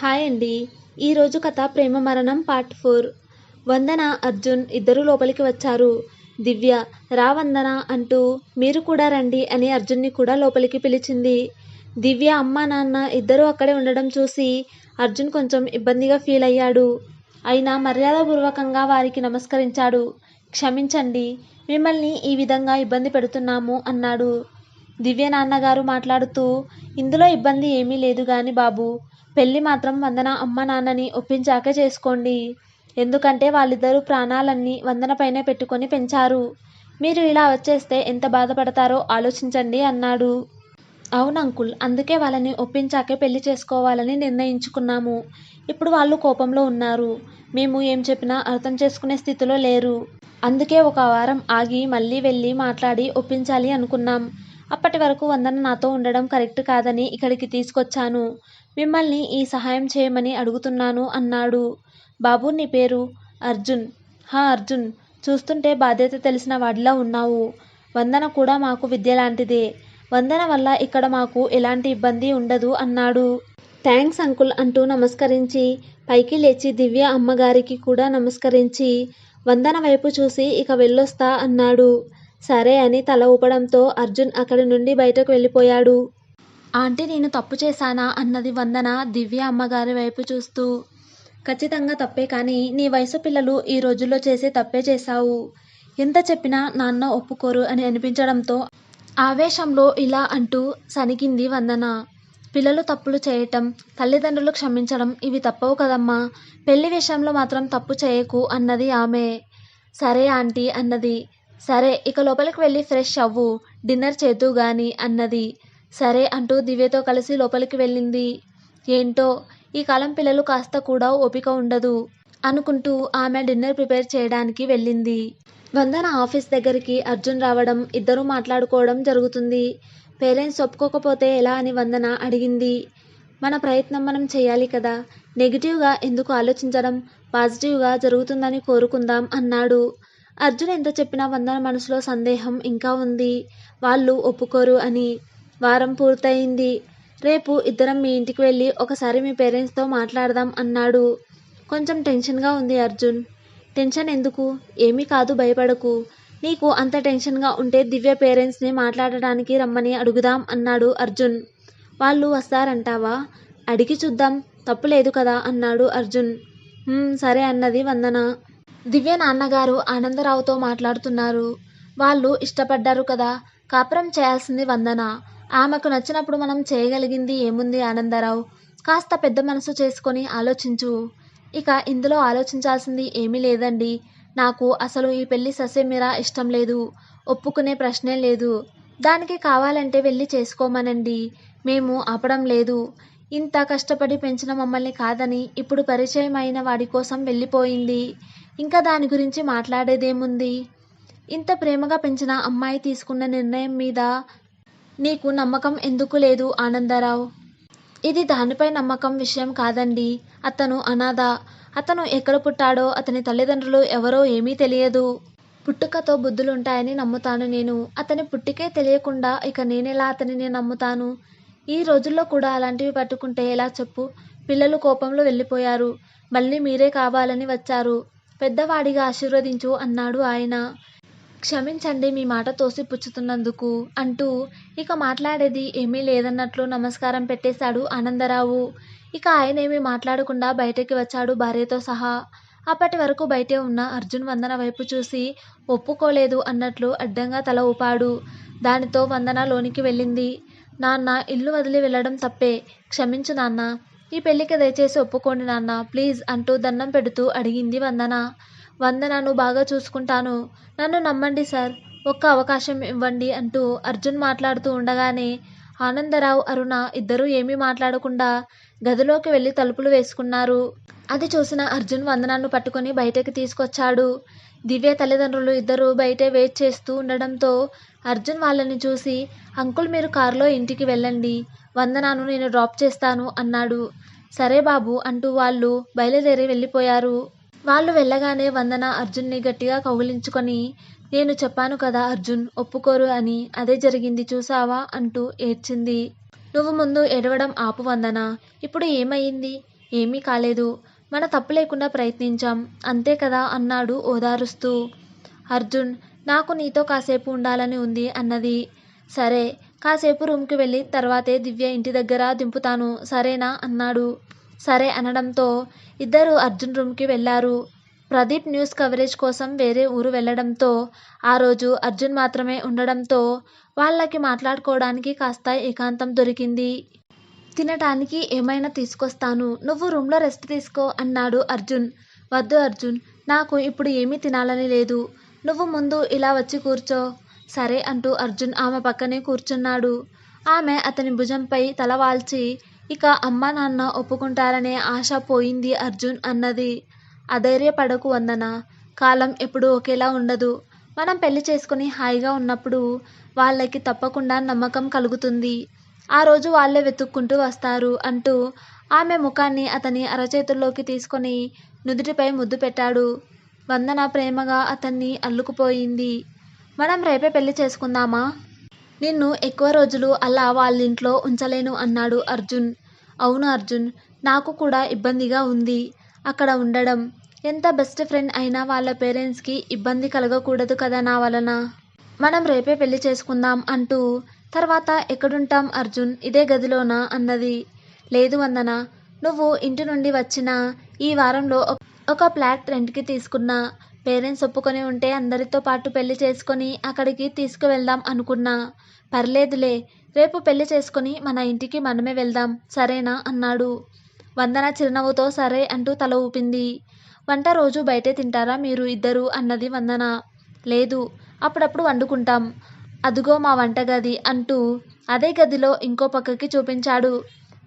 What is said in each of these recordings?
Hi అండి. ఈరోజు కథ ప్రేమ మరణం పార్ట్ ఫోర్. వందన అర్జున్ ఇద్దరూ లోపలికి వచ్చారు. దివ్య రా వందన అంటూ మీరు కూడా రండి అని అర్జున్ని కూడా లోపలికి పిలిచింది. దివ్య అమ్మ నాన్న ఇద్దరూ అక్కడే ఉండడం చూసి అర్జున్ కొంచెం ఇబ్బందిగా ఫీల్ అయ్యాడు. అయినా మర్యాదపూర్వకంగా వారికి నమస్కరించాడు. క్షమించండి మిమ్మల్ని ఈ విధంగా ఇబ్బంది పెడుతున్నాము అన్నాడు. దివ్య నాన్నగారు మాట్లాడుతూ ఇందులో ఇబ్బంది ఏమీ లేదు గాని బాబు పెళ్ళి మాత్రం వందన అమ్మ నాన్నని ఒప్పించాకే చేసుకోండి. ఎందుకంటే వాళ్ళిద్దరూ ప్రాణాలన్నీ వందన పైనే పెట్టుకొని పెంచారు. మీరు ఇలా వచ్చేస్తే ఎంత బాధపడతారో ఆలోచించండి అన్నాడు. అవును అంకుల్ అందుకే వాళ్ళని ఒప్పించాకే పెళ్ళి చేసుకోవాలని నిర్ణయించుకున్నాము. ఇప్పుడు వాళ్ళు కోపంలో ఉన్నారు. మేము ఏం చెప్పినా అర్థం చేసుకునే స్థితిలో లేరు. అందుకే ఒక వారం ఆగి మళ్ళీ వెళ్ళి మాట్లాడి ఒప్పించాలి అనుకున్నాం. అప్పటి వరకు వందన నాతో ఉండడం కరెక్ట్ కాదని ఇక్కడికి తీసుకొచ్చాను. మిమ్మల్ని ఈ సహాయం చేయమని అడుగుతున్నాను అన్నాడు. బాబు నీ పేరు? అర్జున్. హా అర్జున్. చూస్తుంటే బాధ్యత తెలిసిన వాడిలా ఉన్నావు. వందన కూడా మాకు విద్య లాంటిదే. వందన వల్ల ఇక్కడ మాకు ఎలాంటి ఇబ్బంది ఉండదు అన్నాడు. థ్యాంక్స్ అంకుల్ అంటూ నమస్కరించి పైకి లేచి దివ్య అమ్మగారికి కూడా నమస్కరించి వందన వైపు చూసి ఇక వెళ్ళొస్తా అన్నాడు. సరే అని తల ఊపడంతో అర్జున్ అక్కడి నుండి బయటకు వెళ్ళిపోయాడు. ఆంటీ నేను తప్పు చేశానా అన్నది వందన దివ్య అమ్మగారి వైపు చూస్తూ. ఖచ్చితంగా తప్పే కానీ నీ వయసు పిల్లలు ఈ రోజుల్లో చేసే తప్పే చేశావు. ఎంత చెప్పినా నాన్న ఒప్పుకోరు అని అనిపించడంతో ఆవేశంలో ఇలా అంటూ సనికింది వందన. పిల్లలు తప్పులు చేయటం తల్లిదండ్రులు క్షమించడం ఇవి తప్పవు కదమ్మా. పెళ్ళి విషయంలో మాత్రం తప్పు చేయకు అన్నది ఆమె. సరే ఆంటీ అన్నది. సరే ఇక లోపలికి వెళ్ళి ఫ్రెష్ అవ్వు. డిన్నర్ చేద్దు గాని అన్నది. సరే అంటూ దివ్యతో కలిసి లోపలికి వెళ్ళింది. ఏంటో ఈ కాలం పిల్లలు కాస్త కూడా ఓపిక ఉండదు అనుకుంటూ ఆమె డిన్నర్ ప్రిపేర్ చేయడానికి వెళ్ళింది. వందన ఆఫీస్ దగ్గరికి అర్జున్ రావడం ఇద్దరూ మాట్లాడుకోవడం జరుగుతుంది. పేరెంట్స్ ఒప్పుకోకపోతే ఎలా అని వందన అడిగింది. మన ప్రయత్నం మనం చేయాలి కదా. నెగిటివ్గా ఎందుకు ఆలోచించడం? పాజిటివ్గా జరుగుతుందని కోరుకుందాం అన్నాడు. అర్జున్ ఎంత చెప్పినా వందన మనసులో సందేహం ఇంకా ఉంది. వాళ్ళు ఒప్పుకోరు అని వారం పూర్తయింది. రేపు ఇద్దరం మీ ఇంటికి వెళ్ళి ఒకసారి మీ పేరెంట్స్తో మాట్లాడదాం అన్నాడు. కొంచెం టెన్షన్గా ఉంది అర్జున్. టెన్షన్ ఎందుకు? ఏమీ కాదు భయపడకు. నీకు అంత టెన్షన్గా ఉంటే దివ్య పేరెంట్స్ని మాట్లాడడానికి రమ్మని అడుగుదాం అన్నాడు అర్జున్. వాళ్ళు వస్తారంటావా? అడిగి చూద్దాం. తప్పు లేదు కదా అన్నాడు అర్జున్. సరే అన్నది వందన. దివ్య నాన్నగారు ఆనందరావుతో మాట్లాడుతున్నారు. వాళ్ళు ఇష్టపడ్డారు కదా కాపురం చేయాల్సింది వందన. ఆమెకు నచ్చినప్పుడు మనం చేయగలిగింది ఏముంది ఆనందరావు? కాస్త పెద్ద మనసు చేసుకొని ఆలోచించు. ఇక ఇందులో ఆలోచించాల్సింది ఏమీ లేదండి. నాకు అసలు ఈ పెళ్ళి ససేమిరా ఇష్టం లేదు. ఒప్పుకునే ప్రశ్నే లేదు. దానికి కావాలంటే వెళ్ళి చేసుకోమనండి. మేము ఆపడం లేదు. ఇంత కష్టపడి పెంచిన మమ్మల్ని కాదని ఇప్పుడు పరిచయం అయిన వాడి కోసం వెళ్ళిపోయింది. ఇంకా దాని గురించి మాట్లాడేదేముంది? ఇంత ప్రేమగా పెంచిన అమ్మాయి తీసుకున్న నిర్ణయం మీద నీకు నమ్మకం ఎందుకు లేదు ఆనందరావు? ఇది దానిపై నమ్మకం విషయం కాదండి. అతను అనాథ. అతను ఎక్కడ పుట్టాడో అతని తల్లిదండ్రులు ఎవరో ఏమీ తెలియదు. పుట్టుకతో బుద్ధులుంటాయని నమ్ముతాను నేను. అతని పుట్టికే తెలియకుండా ఇక నేనెలా అతనిని నమ్ముతాను? ఈ రోజుల్లో కూడా అలాంటివి పట్టుకుంటే ఎలా చెప్పు? పిల్లలు కోపంలో వెళ్ళిపోయారు. మళ్ళీ మీరే కావాలని వచ్చారు. పెద్దవాడిగా ఆశీర్వదించు అన్నాడు ఆయన. క్షమించండి మీ మాట తోసి పుచ్చుతున్నందుకు అంటూ ఇక మాట్లాడేది ఏమీ లేదన్నట్లు నమస్కారం పెట్టేశాడు ఆనందరావు. ఇక ఆయనేమీ మాట్లాడకుండా బయటకి వచ్చాడు భార్యతో సహా. అప్పటి వరకు బయటే ఉన్న అర్జున్ వందన వైపు చూసి ఒప్పుకోలేదు అన్నట్లు అడ్డంగా తల ఊపాడు. దానితో వందన లోనికి వెళ్ళింది. నాన్న ఇల్లు వదిలి వెళ్ళడం తప్పే. క్షమించు నాన్న. ఈ పెళ్ళికి దయచేసి ఒప్పుకోండి నాన్న. ప్లీజ్ అంటూ దండం పెడుతూ అడిగింది వందన. వందనను బాగా చూసుకుంటాను. నన్ను నమ్మండి సార్. ఒక్క అవకాశం ఇవ్వండి అంటూ అర్జున్ మాట్లాడుతూ ఉండగానే ఆనందరావు అరుణ ఇద్దరూ ఏమీ మాట్లాడకుండా గదిలోకి వెళ్ళి తలుపులు వేసుకున్నారు. అది చూసిన అర్జున్ వందనాన్ని పట్టుకొని బయటకు తీసుకొచ్చాడు. దివ్య తల్లిదండ్రులు ఇద్దరు బయటే వెయిట్ చేస్తూ ఉండడంతో అర్జున్ వాళ్ళని చూసి అంకుల్ మీరు కారులో ఇంటికి వెళ్ళండి. వందనాను నేను డ్రాప్ చేస్తాను అన్నాడు. సరే బాబు అంటూ వాళ్ళు బయలుదేరి వెళ్ళిపోయారు. వాళ్ళు వెళ్ళగానే వందన అర్జున్ని గట్టిగా కౌగిలించుకొని నేను చెప్పాను కదా అర్జున్ ఒప్పుకోరు అని అదే జరిగింది చూసావా అంటూ ఏడ్చింది. నువ్వు ముందు ఏడవడం ఆపు వందన ఇప్పుడు ఏమయ్యింది? ఏమీ కాలేదు. మన తప్పు లేకుండా ప్రయత్నించాం అంతే కదా అన్నాడు ఓదారుస్తూ. అర్జున్ నాకు నీతో కాసేపు ఉండాలని ఉంది అన్నది. సరే కాసేపు రూమ్కి వెళ్ళి తర్వాతే దివ్య ఇంటి దగ్గర దింపుతాను. సరేనా? అన్నాడు. సరే అనడంతో ఇద్దరు అర్జున్ రూమ్కి వెళ్ళారు. ప్రదీప్ న్యూస్ కవరేజ్ కోసం వేరే ఊరు వెళ్ళడంతో ఆ రోజు అర్జున్ మాత్రమే ఉండడంతో వాళ్ళకి మాట్లాడుకోవడానికి కాస్త ఏకాంతం దొరికింది. తినటానికి ఏమైనా తీసుకొస్తాను. నువ్వు రూమ్లో రెస్ట్ తీసుకో అన్నాడు అర్జున్. వద్దు అర్జున్ నాకు ఇప్పుడు ఏమీ తినాలని లేదు. నువ్వు ముందు ఇలా వచ్చి కూర్చో. సరే అంటూ అర్జున్ ఆమె పక్కనే కూర్చున్నాడు. ఆమె అతని భుజంపై తలవాల్చి ఇక అమ్మ నాన్న ఒప్పుకుంటారనే ఆశ పోయింది అర్జున్ అన్నది. అధైర్యపడకు వందన కాలం ఎప్పుడూ ఒకేలా ఉండదు. మనం పెళ్ళి చేసుకుని హాయిగా ఉన్నప్పుడు వాళ్ళకి తప్పకుండా నమ్మకం కలుగుతుంది. ఆ రోజు వాళ్ళే వెతుక్కుంటూ వస్తారు అంటూ ఆమె ముఖాన్ని అతని అరచేతుల్లోకి తీసుకొని నుదుటిపై ముద్దు పెట్టాడు. వందన ప్రేమగా అతన్ని అల్లుకుపోయింది. మనం రేపే పెళ్ళి చేసుకుందామా? నిన్ను ఎక్కువ రోజులు అలా వాళ్ళింట్లో ఉంచలేను అన్నాడు అర్జున్. అవును అర్జున్ నాకు కూడా ఇబ్బందిగా ఉంది అక్కడ ఉండడం. ఎంత బెస్ట్ ఫ్రెండ్ అయినా వాళ్ళ పేరెంట్స్కి ఇబ్బంది కలగకూడదు కదా నా వలన. మనం రేపే పెళ్ళి చేసుకుందాం అంటూ తర్వాత ఎక్కడుంటాం అర్జున్? ఇదే గదిలోనా? అన్నది. లేదు వందన నువ్వు ఇంటి నుండి వచ్చిన ఈ వారంలో ఒక- ఒక ఫ్లాట్ రెంట్కి తీసుకున్నా. పేరెంట్స్ ఒప్పుకొని ఉంటే అందరితో పాటు పెళ్ళి చేసుకొని అక్కడికి తీసుకువెళ్దాం అనుకున్నా. పర్లేదులే రేపు పెళ్ళి చేసుకొని మన ఇంటికి మనమే వెళ్దాం సరేనా? అన్నాడు. వందన చిరునవ్వుతో సరే అంటూ తల ఊపింది. వంట రోజు బయటే తింటారా మీరు ఇద్దరు? అన్నది వందన. లేదు అప్పుడప్పుడు వండుకుంటాం. అదుగో మా వంటగది అంటూ అదే గదిలో ఇంకో పక్కకి చూపించాడు.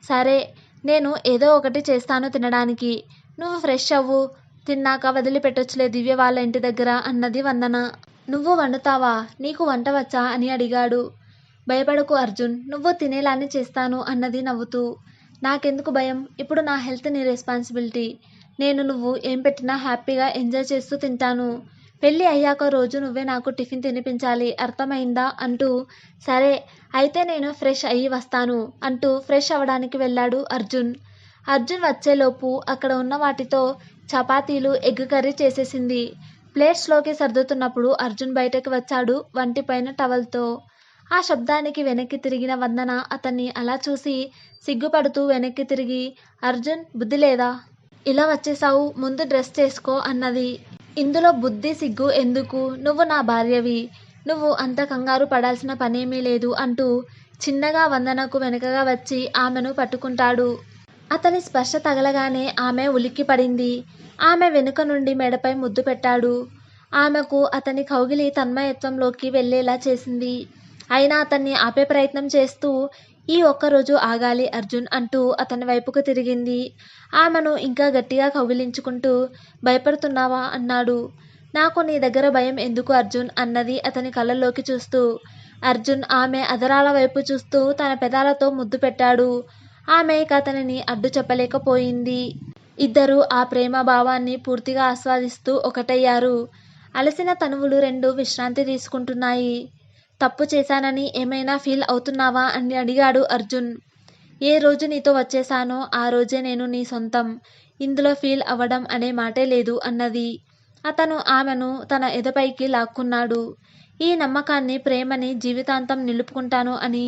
సరే నేను ఏదో ఒకటి చేస్తాను తినడానికి. నువ్వు ఫ్రెష్ అవ్వు తిన్నాక వదిలిపెట్టొచ్చులే దివ్య వాళ్ళ ఇంటి దగ్గర అన్నది వందన. నువ్వు వండుతావా? నీకు వంట వచ్చా? అని అడిగాడు. భయపడకు అర్జున్ నువ్వు తినేలానే చేస్తాను అన్నది నవ్వుతూ. నాకెందుకు భయం? ఇప్పుడు నా హెల్త్ నీ రెస్పాన్సిబిలిటీ. నేను నువ్వు ఏం పెట్టినా హ్యాపీగా ఎంజాయ్ చేస్తూ తింటాను. పెళ్ళి అయ్యాక రోజు నువ్వే నాకు టిఫిన్ తినిపించాలి అర్థమైందా? అంటూ. సరే అయితే నేను ఫ్రెష్ అయ్యి వస్తాను అంటూ ఫ్రెష్ అవ్వడానికి వెళ్ళాడు అర్జున్. అర్జున్ వచ్చేలోపు అక్కడ ఉన్న వాటితో చపాతీలు ఎగ్ కర్రీ చేసేసింది. ప్లేట్స్లోకి సర్దుతున్నప్పుడు అర్జున్ బయటకు వచ్చాడు వంటిపైన టవల్తో. ఆ శబ్దానికి వెనక్కి తిరిగిన వందన అతన్ని అలా చూసి సిగ్గుపడుతూ వెనక్కి తిరిగి అర్జున్ బుద్ధి లేదా? ఇలా వచ్చేసావు ముందు డ్రెస్ చేసుకో అన్నది. ఇందులో బుద్ధి సిగ్గు ఎందుకు? నువ్వు నా భార్యవి. నువ్వు అంత కంగారు పడాల్సిన పనేమీ లేదు అంటూ చిన్నగా వందనకు వెనకగా వచ్చి ఆమెను పట్టుకుంటాడు. అతని స్పర్శ తగలగానే ఆమె ఉలిక్కి పడింది. ఆమె వెనుక నుండి మెడపై ముద్దు పెట్టాడు. ఆమెకు అతని కౌగిలి తన్మయత్వంలోకి వెళ్ళేలా చేసింది. అయినా అతన్ని ఆపే ప్రయత్నం చేస్తూ ఈ ఒక్కరోజు ఆగాలి అర్జున్ అంటూ అతని వైపుకు తిరిగింది. ఆమెను ఇంకా గట్టిగా కౌగిలించుకుంటూ భయపడుతున్నావా? అన్నాడు. నాకు నీ దగ్గర భయం ఎందుకు అర్జున్? అన్నది అతని కళ్ళల్లోకి చూస్తూ. అర్జున్ ఆమె అదరాల వైపు చూస్తూ తన పెదాలతో ముద్దు పెట్టాడు. ఆమె అతనిని అడ్డు చెప్పలేకపోయింది. ఇద్దరు ఆ ప్రేమ భావాన్ని పూర్తిగా ఆస్వాదిస్తూ ఒకటయ్యారు. అలసిన తనువులు రెండు విశ్రాంతి తీసుకుంటున్నాయి. తప్పు చేశానని ఏమైనా ఫీల్ అవుతున్నావా అని అడిగాడు అర్జున్. ఏ రోజు నీతో వచ్చేసానో ఆ రోజే నేను నీ సొంతం. ఇందులో ఫీల్ అవ్వడం అనే మాటే లేదు అన్నది. అతను ఆమెను తన ఎదపైకి లాక్కున్నాడు. ఈ నమ్మకాన్ని ప్రేమని జీవితాంతం నిలుపుకుంటాను అని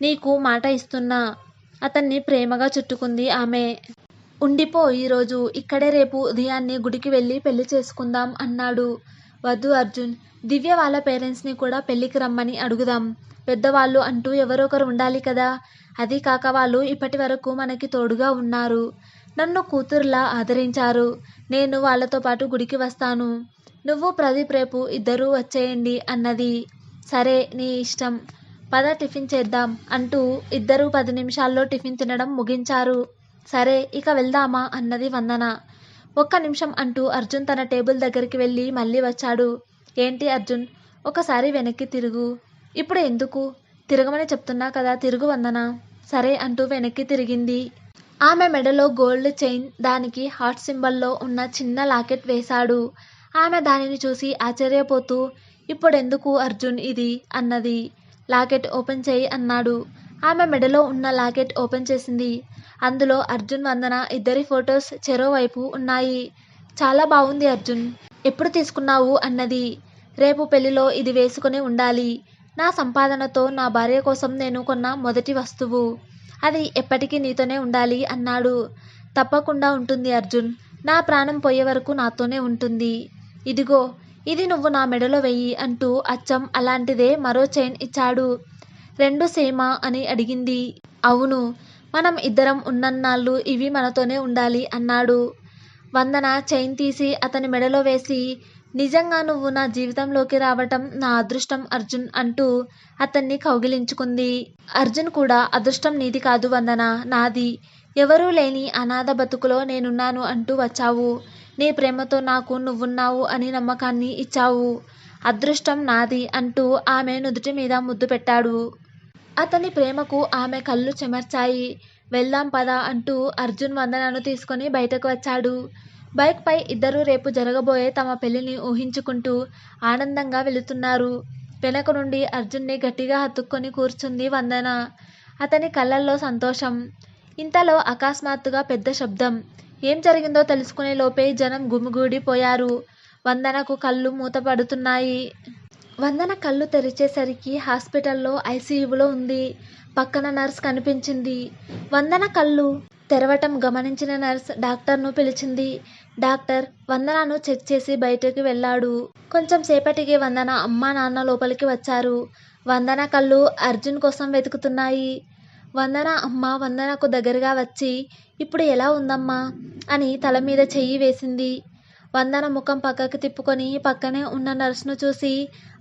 నీకు మాట ఇస్తున్నా. అతన్ని ప్రేమగా చుట్టుకుంది ఆమె. ఉండిపో ఈరోజు ఇక్కడే రేపు ఉదయాన్నే గుడికి వెళ్ళి పెళ్ళి చేసుకుందాం అన్నాడు. వద్దు అర్జున్ దివ్య వాళ్ళ పేరెంట్స్ని కూడా పెళ్ళికి రమ్మని అడుగుదాం. పెద్దవాళ్ళు అంటూ ఎవరొకరు ఉండాలి కదా. అది కాక వాళ్ళు ఇప్పటి వరకు మనకి తోడుగా ఉన్నారు. నన్ను కూతురులా ఆదరించారు. నేను వాళ్ళతో పాటు గుడికి వస్తాను. నువ్వు ప్రదీప్ రేపు ఇద్దరూ వచ్చేయండి అన్నది. సరే నీ ఇష్టం. పద టిఫిన్ చేద్దాం అంటూ ఇద్దరూ పది నిమిషాల్లో టిఫిన్ తినడం ముగించారు. సరే ఇక వెళ్దామా అన్నది వందన. ఒక్క నిమిషం అంటూ అర్జున్ తన టేబుల్ దగ్గరికి వెళ్ళి మళ్ళీ వచ్చాడు. ఏంటి అర్జున్? ఒకసారి వెనక్కి తిరుగు. ఇప్పుడు ఎందుకు? తిరగమని చెప్తున్నా కదా తిరుగు వందన. సరే అంటూ వెనక్కి తిరిగింది. ఆమె మెడలో గోల్డ్ చైన్ దానికి హార్ట్ సింబల్లో ఉన్న చిన్న లాకెట్ వేశాడు. ఆమె దానిని చూసి ఆశ్చర్యపోతూ ఇప్పుడెందుకు అర్జున్ ఇది? అన్నది. లాకెట్ ఓపెన్ చేయి అన్నాడు. ఆమె మెడలో ఉన్న లాకెట్ ఓపెన్ చేసింది. అందులో అర్జున్ వందన ఇద్దరి ఫొటోస్ చెరోవైపు ఉన్నాయి. చాలా బాగుంది అర్జున్. ఎప్పుడు తీసుకున్నావు అన్నది. రేపు పెళ్ళిలో ఇది వేసుకుని ఉండాలి. నా సంపాదనతో నా భార్య కోసం నేను కొన్న మొదటి వస్తువు. అది ఎప్పటికీ నీతోనే ఉండాలి అన్నాడు. తప్పకుండా ఉంటుంది అర్జున్. నా ప్రాణం పోయే వరకు నాతోనే ఉంటుంది. ఇదిగో ఇది నువ్వు నా మెడలో వెయ్యి అంటూ అచ్చం అలాంటిదే మరో చైన్ ఇచ్చాడు. రెండు సేమా అని అడిగింది. అవును మనం ఇద్దరం ఉన్నన్నాళ్ళు ఇవి మనతోనే ఉండాలి అన్నాడు. వందన చైన్ తీసి అతని మెడలో వేసి నిజంగా నువ్వు నా జీవితంలోకి రావటం నా అదృష్టం అర్జున్ అంటూ అతన్ని కౌగిలించుకుంది. అర్జున్ కూడా అదృష్టం నీది కాదు వందన నాది. ఎవరూ లేని అనాథ బతుకులో నేనున్నాను అంటూ వచ్చావు. నీ ప్రేమతో నాకు నువ్వున్నావు అని నమ్మకాన్ని ఇచ్చావు. అదృష్టం నాది అంటూ ఆమె నుదుటి మీద ముద్దు పెట్టాడు. అతని ప్రేమకు ఆమె కళ్ళు చెమర్చాయి. వెళ్దాం పద అంటూ అర్జున్ వందనను తీసుకొని బయటకు వచ్చాడు. బైక్పై ఇద్దరూ రేపు జరగబోయే తమ పెళ్ళిని ఊహించుకుంటూ ఆనందంగా వెళుతున్నారు. వెనక నుండి అర్జున్ని గట్టిగా హత్తుక్కొని కూర్చుంది వందన. అతని కళ్ళల్లో సంతోషం. ఇంతలో అకస్మాత్తుగా పెద్ద శబ్దం. ఏం జరిగిందో తెలుసుకునే లోపే జనం గుమిగూడిపోయారు. వందనకు కళ్ళు మూతపడుతున్నాయి వందన కళ్ళు తెరిచేసరికి హాస్పిటల్లో ఐసీయూలో ఉంది. పక్కన నర్స్ కనిపించింది. వందన కళ్ళు తెరవటం గమనించిన నర్స్ డాక్టర్ను పిలిచింది. డాక్టర్ వందనను చెక్ చేసి బయటకు వెళ్ళాడు. కొంచెం సేపటికి వందన అమ్మా నాన్న లోపలికి వచ్చారు. వందన కళ్ళు అర్జున్ కోసం వెతుకుతున్నాయి. వందన అమ్మ వందనకు దగ్గరగా వచ్చి ఇప్పుడు ఎలా ఉందమ్మా? అని తల మీద చెయ్యి వేసింది. వందన ముఖం పక్కకి తిప్పుకొని పక్కనే ఉన్న నర్సును చూసి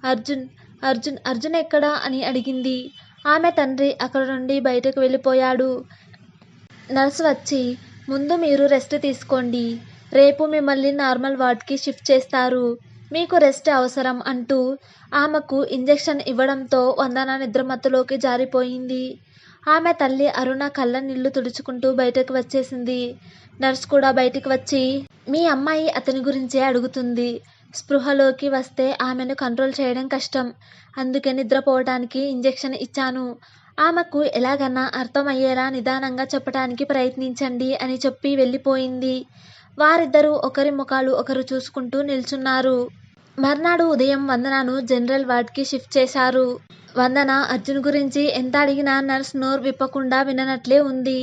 అర్జున్ అర్జున్ అర్జున్ ఎక్కడా? అని అడిగింది. ఆమె తండ్రి అక్కడ నుండి బయటకు వెళ్ళిపోయాడు. నర్సు వచ్చి ముందు మీరు రెస్ట్ తీసుకోండి. రేపు మిమ్మల్ని నార్మల్ వార్డ్కి షిఫ్ట్ చేస్తారు. మీకు రెస్ట్ అవసరం అంటూ ఆమెకు ఇంజెక్షన్ ఇవ్వడంతో వందన నిద్రమత్తులోకి జారిపోయింది. ఆమె తల్లి అరుణ కళ్ళ నీళ్ళు తుడుచుకుంటూ బయటకు వచ్చేసింది. నర్స్ కూడా బయటికి వచ్చి మీ అమ్మాయి అతని గురించే అడుగుతుంది. స్పృహలోకి వస్తే ఆమెను కంట్రోల్ చేయడం కష్టం. అందుకే నిద్రపోవటానికి ఇంజెక్షన్ ఇచ్చాను. ఆమెకు ఎలాగన్నా అర్థమయ్యేలా నిదానంగా చెప్పడానికి ప్రయత్నించండి అని చెప్పి వెళ్ళిపోయింది. వారిద్దరూ ఒకరి ముఖాలు ఒకరు చూసుకుంటూ నిల్చున్నారు. మర్నాడు ఉదయం వందనను జనరల్ వార్డ్కి షిఫ్ట్ చేశారు. వందన అర్జున్ గురించి ఎంత అడిగినా నర్స్ నోరు విప్పకుండా విననట్లే ఉంది.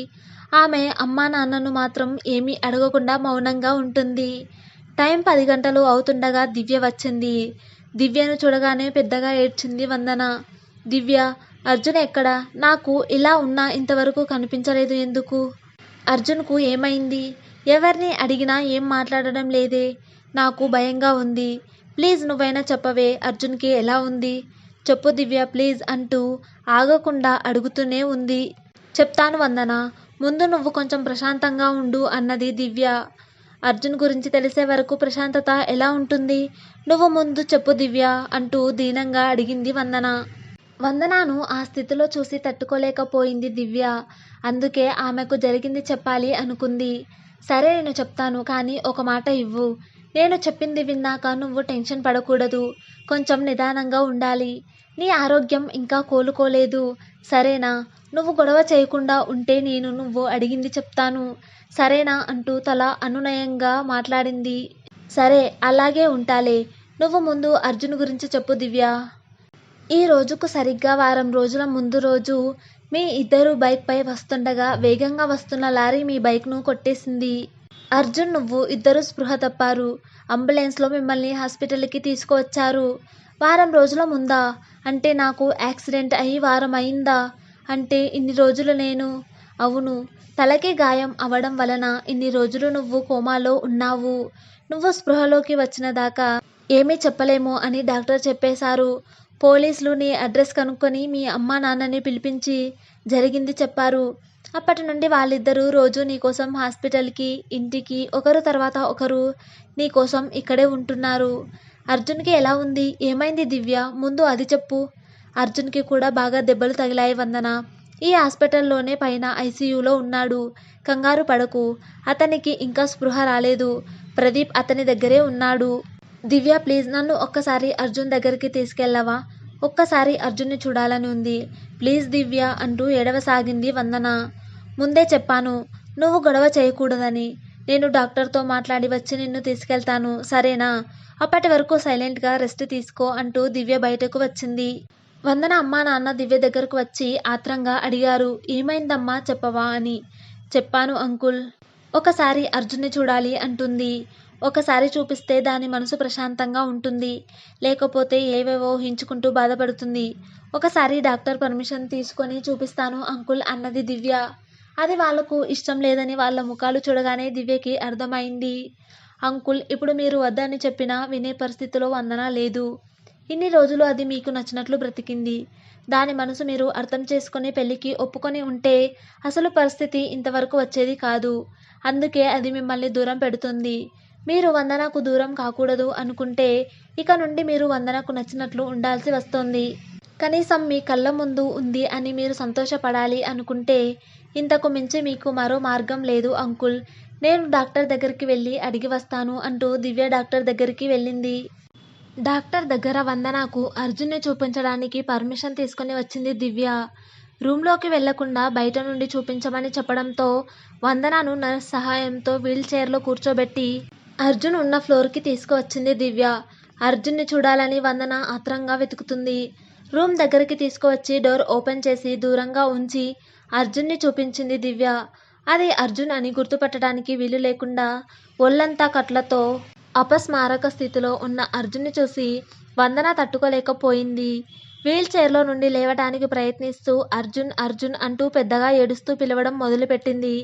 ఆమె అమ్మా నాన్నను మాత్రం ఏమీ అడగకుండా మౌనంగా ఉంటుంది. టైం పది గంటలు అవుతుండగా దివ్య వచ్చింది. దివ్యను చూడగానే పెద్దగా ఏడ్చింది వందన. దివ్య అర్జున్ ఎక్కడ? నాకు ఇలా ఉన్నా ఇంతవరకు కనిపించలేదు ఎందుకు? అర్జున్కు ఏమైంది? ఎవరిని అడిగినా ఏం మాట్లాడడం లేదే? నాకు భయంగా ఉంది. ప్లీజ్ నువ్వైనా చెప్పవే అర్జున్కి ఎలా ఉంది? చెప్పు దివ్య ప్లీజ్ అంటూ ఆగకుండా అడుగుతూనే ఉంది. చెప్తాను వందన ముందు నువ్వు కొంచెం ప్రశాంతంగా ఉండు అన్నది దివ్య. అర్జున్ గురించి తెలిసే వరకు ప్రశాంతత ఎలా ఉంటుంది? నువ్వు ముందు చెప్పు దివ్య అంటూ దీనంగా అడిగింది వందన. వందనాను ఆ స్థితిలో చూసి తట్టుకోలేకపోయింది దివ్య. అందుకే ఆమెకు జరిగింది చెప్పాలి అనుకుంది. సరే నేను చెప్తాను కానీ ఒక మాట ఇవ్వు. నేను చెప్పింది విన్నాక నువ్వు టెన్షన్ పడకూడదు. కొంచెం నిదానంగా ఉండాలి. నీ ఆరోగ్యం ఇంకా కోలుకోలేదు. సరేనా? నువ్వు గొడవ చేయకుండా ఉంటే నేను నువ్వు అడిగింది చెప్తాను. సరేనా? అంటూ తల అనునయంగా మాట్లాడింది. సరే అలాగే ఉంటాలే. నువ్వు ముందు అర్జున్ గురించి చెప్పు దివ్య. ఈ రోజుకు సరిగ్గా వారం రోజుల ముందు రోజు మీ ఇద్దరు బైక్పై వస్తుండగా వేగంగా వస్తున్న లారీ మీ బైక్ను కొట్టేసింది. అర్జున్ నువ్వు ఇద్దరు స్పృహ తప్పారు. అంబులెన్స్లో మిమ్మల్ని హాస్పిటల్కి తీసుకువచ్చారు. వారం రోజుల ముందా? అంటే నాకు యాక్సిడెంట్ అయ్యి వారం అయిందా? అంటే ఇన్ని రోజులు నేను? అవును తలకి గాయం అవడం వలన ఇన్ని రోజులు నువ్వు కోమాలో ఉన్నావు. నువ్వు స్పృహలోకి వచ్చిన దాకా ఏమీ చెప్పలేము అని డాక్టర్ చెప్పేశారు. పోలీసులు నీ అడ్రస్ కనుక్కొని మీ అమ్మా నాన్నని పిలిపించి జరిగింది చెప్పారు. అప్పటి నుండి వాళ్ళిద్దరూ రోజు నీకోసం హాస్పిటల్కి ఇంటికి ఒకరు తర్వాత ఒకరు నీకోసం ఇక్కడే ఉంటున్నారు. అర్జున్కి ఎలా ఉంది? ఏమైంది దివ్య? ముందు అది చెప్పు. అర్జున్కి కూడా బాగా దెబ్బలు తగిలాయి వందన. ఈ హాస్పిటల్లోనే పైన ఐసీయూలో ఉన్నాడు. కంగారు పడకు. అతనికి ఇంకా స్పృహ రాలేదు. ప్రదీప్ అతని దగ్గరే ఉన్నాడు. దివ్య ప్లీజ్ నన్ను ఒక్కసారి అర్జున్ దగ్గరికి తీసుకెళ్ళవా? ఒక్కసారి అర్జున్ని చూడాలని ఉంది. ప్లీజ్ దివ్య అంటూ ఏడవసాగింది వందన. ముందే చెప్పాను నువ్వు గొడవ చేయకూడదని. నేను డాక్టర్తో మాట్లాడి వచ్చి నిన్ను తీసుకెళ్తాను. సరేనా? అప్పటి వరకు సైలెంట్గా రెస్ట్ తీసుకో అంటూ దివ్య బయటకు వచ్చింది. వందన అమ్మా నాన్న దివ్య దగ్గరకు వచ్చి ఆత్రంగా అడిగారు ఏమైందమ్మా చెప్పవా అని. చెప్పాను అంకుల్. ఒకసారి అర్జున్ని చూడాలి అంటుంది. ఒకసారి చూపిస్తే దాని మనసు ప్రశాంతంగా ఉంటుంది. లేకపోతే ఏవేవో ఊహించుకుంటూ బాధపడుతుంది. ఒకసారి డాక్టర్ పర్మిషన్ తీసుకొని చూపిస్తాను అంకుల్ అన్నది దివ్య. అది వాళ్ళకు ఇష్టం లేదని వాళ్ళ ముఖాలు చూడగానే దివ్యకి అర్థమైంది. అంకుల్ ఇప్పుడు మీరు వద్దని చెప్పినా వినే పరిస్థితిలో వందన లేదు. ఇన్ని రోజులు అది మీకు నచ్చినట్లు బ్రతికింది. దాని మనసు మీరు అర్థం చేసుకుని పెళ్ళికి ఒప్పుకొని ఉంటే అసలు పరిస్థితి ఇంతవరకు వచ్చేది కాదు. అందుకే అది మిమ్మల్ని దూరం పెడుతుంది. మీరు వందనకు దూరం కాకూడదు అనుకుంటే ఇక నుండి మీరు వందనకు నచ్చినట్లు ఉండాల్సి వస్తుంది. కనీసం మీ కళ్ళ ముందు ఉంది అని మీరు సంతోషపడాలి అనుకుంటే ఇంతకు మించి మీకు మరో మార్గం లేదు అంకుల్. నేను డాక్టర్ దగ్గరికి వెళ్ళి అడిగి వస్తాను అంటూ దివ్య డాక్టర్ దగ్గరికి వెళ్ళింది. డాక్టర్ దగ్గర వందనకు అర్జున్ని చూపించడానికి పర్మిషన్ తీసుకుని వచ్చింది దివ్య. రూమ్లోకి వెళ్ళకుండా బయట నుండి చూపించమని చెప్పడంతో వందనను నర్స్ సహాయంతో వీల్ చైర్లో కూర్చోబెట్టి అర్జున్ ఉన్న ఫ్లోర్కి తీసుకువచ్చింది దివ్య. అర్జున్ని చూడాలని వందన ఆత్రంగా వెతుకుతుంది. రూమ్ దగ్గరికి తీసుకువచ్చి డోర్ ఓపెన్ చేసి దూరంగా ఉంచి అర్జున్ని చూపించింది దివ్య. అది అర్జున్ అని గుర్తుపట్టడానికి వీలు లేకుండా ఒళ్ళంతా కట్లతో అపస్మారక స్థితిలో ఉన్న అర్జున్ని చూసి వందన తట్టుకోలేకపోయింది. వీల్ చైర్లో నుండి లేవటానికి ప్రయత్నిస్తూ అర్జున్ అర్జున్ అంటూ పెద్దగా ఏడుస్తూ పిలవడం మొదలుపెట్టింది.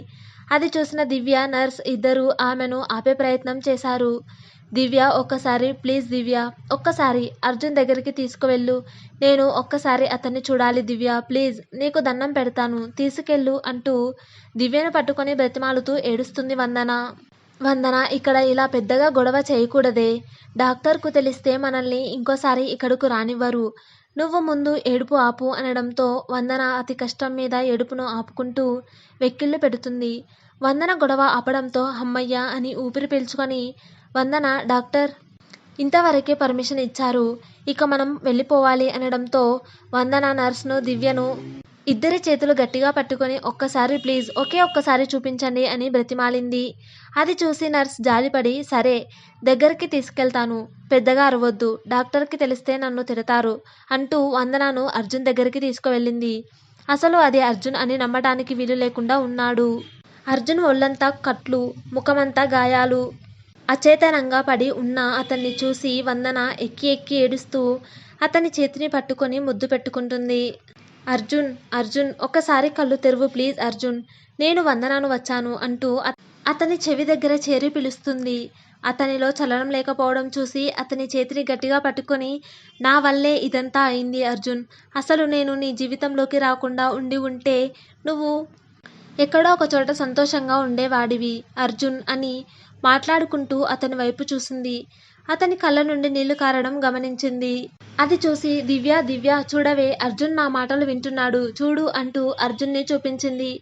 అది చూసిన దివ్య నర్స్ ఇద్దరూ ఆమెను ఆపే ప్రయత్నం చేశారు. దివ్య ఒక్కసారి ప్లీజ్ దివ్య ఒక్కసారి అర్జున్ దగ్గరికి తీసుకువెళ్ళు. నేను ఒక్కసారి అతన్ని చూడాలి దివ్య ప్లీజ్ నీకు దండం పెడతాను తీసుకెళ్ళు అంటూ దివ్యను పట్టుకొని బ్రతిమాలుతూ ఏడుస్తుంది వందన. వందన ఇక్కడ ఇలా పెద్దగా గొడవ చేయకూడదే. డాక్టర్కు తెలిస్తే మనల్ని ఇంకోసారి ఇక్కడకు రానివ్వరు. నువ్వు ముందు ఏడుపు ఆపు అనడంతో వందన అతి కష్టం మీద ఏడుపును ఆపుకుంటూ వెక్కిళ్ళు పెడుతుంది. వందన గొడవ ఆపడంతో అమ్మయ్య అని ఊపిరి పీల్చుకొని వందన డాక్టర్? ఇంతవరకే పర్మిషన్ ఇచ్చారు. ఇక మనం వెళ్ళిపోవాలి అనడంతో వందన నర్స్ను దివ్యను ఇద్దరి చేతులు గట్టిగా పట్టుకొని ఒక్కసారి ప్లీజ్ ఒకే ఒక్కసారి చూపించండి అని బ్రతిమాలింది. అది చూసి నర్స్ జాలిపడి సరే దగ్గరికి తీసుకెళ్తాను. పెద్దగా అరవద్దు డాక్టర్కి తెలిస్తే నన్ను తిడతారు అంటూ వందనను అర్జున్ దగ్గరికి తీసుకువెళ్ళింది. అసలు అది అర్జున్ అని నమ్మడానికి వీలు లేకుండా ఉన్నాడు. అర్జున్ ఒళ్ళంతా కట్లు ముఖమంతా గాయాలు. అచేతనంగా పడి ఉన్న అతన్ని చూసి వందన ఎక్కి ఎక్కి ఏడుస్తూ అతని చేతిని పట్టుకొని ముద్దు పెట్టుకుంటుంది. అర్జున్ అర్జున్ ఒక్కసారి కళ్ళు తెరువు ప్లీజ్ అర్జున్. నేను వందనాను వచ్చాను అంటూ అతని చెవి దగ్గర చేరి పిలుస్తుంది. అతనిలో చలనం లేకపోవడం చూసి అతని చేతిని గట్టిగా పట్టుకొని నా వల్లే ఇదంతా అయింది అర్జున్. అసలు నేను నీ జీవితంలోకి రాకుండా ఉండి ఉంటే నువ్వు ఎక్కడో ఒక చోట సంతోషంగా ఉండేవాడివి అర్జున్ అని మాట్లాడుకుంటూ అతని వైపు చూసింది. అతని కళ్ళ నుండి నీళ్ళు కారడం గమనించింది. అది చూసి దివ్య దివ్య చూడవే అర్జున్ నా మాటలు వింటున్నాడు చూడు అంటూ అర్జున్ని చూపించింది.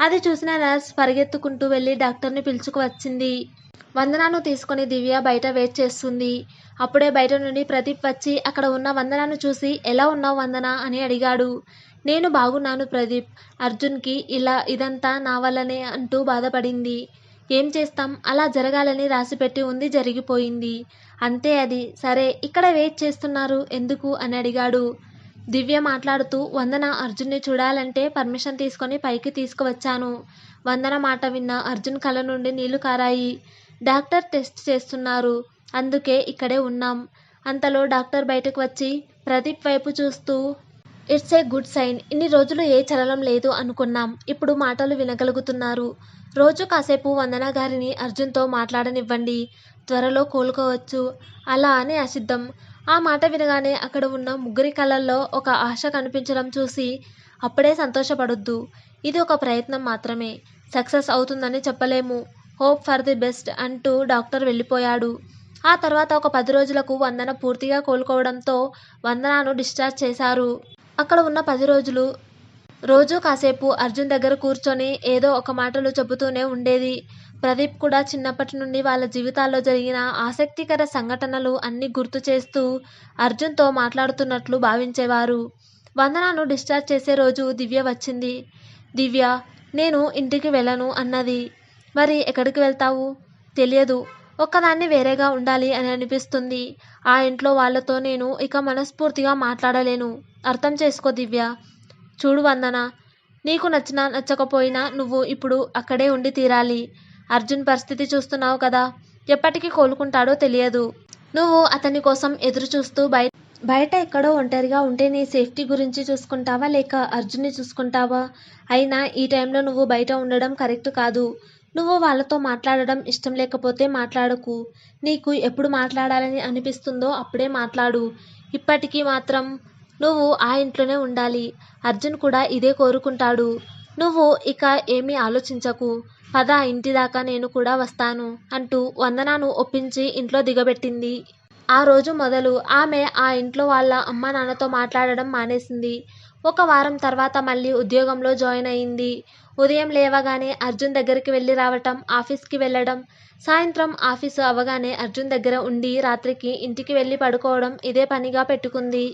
అది చూసిన నర్స్ పరిగెత్తుకుంటూ వెళ్ళి డాక్టర్ని పిలుచుకువచ్చింది వందనాను తీసుకొని దివ్య బయట వెయిట్ చేస్తుంది. అప్పుడే బయట నుండి ప్రదీప్ వచ్చి అక్కడ ఉన్న వందనాను చూసి ఎలా ఉన్నావు వందన? అని అడిగాడు. నేను బాగున్నాను ప్రదీప్. అర్జున్కి ఇలా ఇదంతా నా వల్లనే అంటూ బాధపడింది. ఏం చేస్తాం? అలా జరగాలని రాసిపెట్టి ఉంది జరిగిపోయింది. అంతే అది. సరే ఇక్కడ వెయిట్ చేస్తున్నారు. ఎందుకు? అని అడిగాడు. దివ్య మాట్లాడుతూ వందన అర్జున్ని చూడాలంటే పర్మిషన్ తీసుకొని పైకి తీసుకువచ్చాను. వందన మాట విన్న అర్జున్ కళ్ళ నుండి నీళ్ళు కారాయి. డాక్టర్ టెస్ట్ చేస్తున్నారు. అందుకే ఇక్కడే ఉన్నాం. అంతలో డాక్టర్ బయటకు వచ్చి ప్రదీప్ వైపు చూస్తూ ఇట్స్ ఏ గుడ్ సైన్. ఇన్ని రోజులు ఏ చలనం లేదు అనుకున్నాం. ఇప్పుడు మాటలు వినగలుగుతున్నారు. రోజు కాసేపు వందన గారిని అర్జున్తో మాట్లాడనివ్వండి. త్వరలో కోలుకోవచ్చు. అలా అని అసిద్ధం. ఆ మాట వినగానే అక్కడ ఉన్న ముగ్గురి కళ్ళల్లో ఒక ఆశ కనిపించడం చూసి అప్పుడే సంతోషపడొద్దు. ఇది ఒక ప్రయత్నం మాత్రమే. సక్సెస్ అవుతుందని చెప్పలేము. హోప్ ఫర్ ది బెస్ట్ అంటూ డాక్టర్ వెళ్ళిపోయాడు. ఆ తర్వాత ఒక పది రోజులకు వందన పూర్తిగా కోలుకోవడంతో వందనను డిశ్చార్జ్ చేశారు. అక్కడ ఉన్న పది రోజులు. రోజు కాసేపు అర్జున్ దగ్గర కూర్చొని ఏదో ఒక మాటలు చెబుతూనే ఉండేది. ప్రదీప్ కూడా చిన్నప్పటి నుండి వాళ్ళ జీవితాల్లో జరిగిన ఆసక్తికర సంఘటనలు అన్నీ గుర్తు చేస్తూ అర్జున్తో మాట్లాడుతున్నట్లు భావించేవారు. వందనాను డిశ్చార్జ్ చేసే రోజు దివ్య వచ్చింది. దివ్య నేను ఇంటికి వెళ్ళను అన్నది. మరి ఎక్కడికి వెళ్తావు? తెలియదు. ఒక్కదాన్ని వేరేగా ఉండాలి అని అనిపిస్తుంది. ఆ ఇంట్లో వాళ్ళతో నేను ఇక మనస్ఫూర్తిగా మాట్లాడలేను. అర్థం చేసుకో దివ్య. చూడు వందన. నీకు నచ్చినా నచ్చకపోయినా నువ్వు ఇప్పుడు అక్కడే ఉండి తీరాలి. అర్జున్ పరిస్థితి చూస్తున్నావు కదా. ఎప్పటికీ కోలుకుంటాడో తెలియదు. నువ్వు అతని కోసం ఎదురు చూస్తూ బయట బయట ఎక్కడో ఒంటరిగా ఉంటే నీ సేఫ్టీ గురించి చూసుకుంటావా లేక అర్జున్ని చూసుకుంటావా? అయినా ఈ టైంలో నువ్వు బయట ఉండడం కరెక్ట్ కాదు. నువ్వు వాళ్ళతో మాట్లాడడం ఇష్టం లేకపోతే మాట్లాడకు. నీకు ఎప్పుడు మాట్లాడాలని అనిపిస్తుందో అప్పుడే మాట్లాడు. ఇప్పటికీ మాత్రం నువ్వు ఆ ఇంట్లోనే ఉండాలి. అర్జున్ కూడా ఇదే కోరుకుంటాడు. నువ్వు ఇక ఏమీ ఆలోచించకు. పద ఇంటి దాకా నేను కూడా వస్తాను అంటూ వందనాను ఒప్పించి ఇంట్లో దిగబెట్టింది. ఆ రోజు మొదలు ఆమె ఆ ఇంట్లో వాళ్ళ అమ్మ నాన్నతో మాట్లాడడం మానేసింది. ఒక వారం తర్వాత మళ్ళీ ఉద్యోగంలో జాయిన్ అయింది. ఉదయం లేవగానే అర్జున్ దగ్గరికి వెళ్ళి రావటం ఆఫీస్కి వెళ్ళడం సాయంత్రం ఆఫీసు అవగానే అర్జున్ దగ్గర ఉండి రాత్రికి ఇంటికి వెళ్ళి పడుకోవడం ఇదే పనిగా పెట్టుకుంది.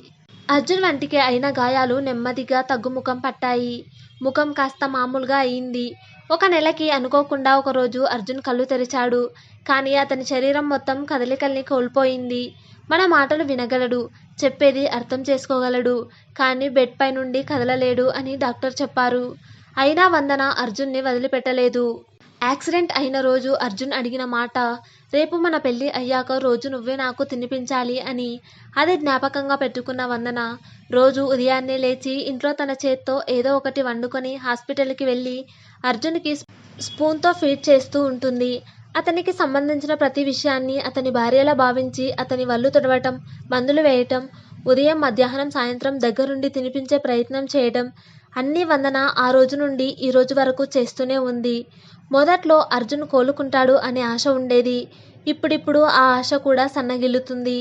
అర్జున్ వంటికి అయిన గాయాలు నెమ్మదిగా తగ్గుముఖం పట్టాయి. ముఖం కాస్త మామూలుగా అయింది. ఒక నెలకి అనుకోకుండా ఒకరోజు అర్జున్ కళ్ళు తెరిచాడు. కానీ అతని శరీరం మొత్తం కదలికల్ని కోల్పోయింది. మన మాటలు వినగలడు. చెప్పేది అర్థం చేసుకోగలడు. కానీ బెడ్ పై నుండి కదలలేడు అని డాక్టర్ చెప్పారు. అయినా వందన అర్జున్ని వదిలిపెట్టలేదు. యాక్సిడెంట్ అయిన రోజు అర్జున్ అడిగిన మాట రేపు మన పెళ్ళి అయ్యాక రోజు నువ్వే నాకు తినిపించాలి అని అది జ్ఞాపకంగా పెట్టుకున్న వందన. రోజు ఉదయాన్నే లేచి ఇంట్లో తన చేత్తో ఏదో ఒకటి వండుకొని హాస్పిటల్కి వెళ్ళి అర్జున్కి స్పూన్తో ఫీడ్ చేస్తూ ఉంటుంది. అతనికి సంబంధించిన ప్రతి విషయాన్ని అతని భార్యలా భావించి అతని వల్లు తొడవటం మందులు వేయటం ఉదయం మధ్యాహ్నం సాయంత్రం దగ్గరుండి తినిపించే ప్రయత్నం చేయడం అన్ని వందన ఆ రోజు నుండి ఈ రోజు వరకు చేస్తూనే ఉంది. మొదట్లో అర్జున్ కోలుకుంటాడు అనే ఆశ ఉండేది. ఇప్పుడిప్పుడు ఆ ఆశ కూడా సన్నగిల్లుతుంది.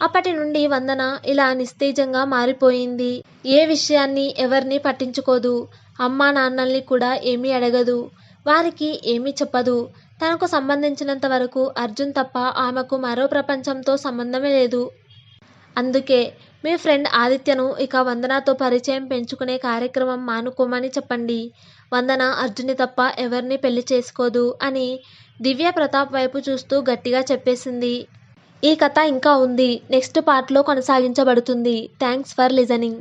అప్పటి నుండి వందన ఇలా నిస్తేజంగా మారిపోయింది. ఏ విషయాన్ని ఎవరిని పట్టించుకోదు. అమ్మా నాన్నల్ని కూడా ఏమీ అడగదు. వారికి ఏమీ చెప్పదు. తనకు సంబంధించినంత వరకు అర్జున్ తప్ప ఆమెకు మరో ప్రపంచంతో సంబంధమే లేదు. అందుకే మీ ఫ్రెండ్ ఆదిత్యను ఇక వందనతో పరిచయం పెంచుకునే కార్యక్రమం మానుకోమని చెప్పండి. వందన అర్జున్ని తప్ప ఎవరిని పెళ్ళి చేసుకోదు అని దివ్య ప్రతాప్ వైపు చూస్తూ గట్టిగా చెప్పేసింది. ఈ కథ ఇంకా ఉంది. నెక్స్ట్ పార్ట్లో కొనసాగించబడుతుంది. Thanks for listening.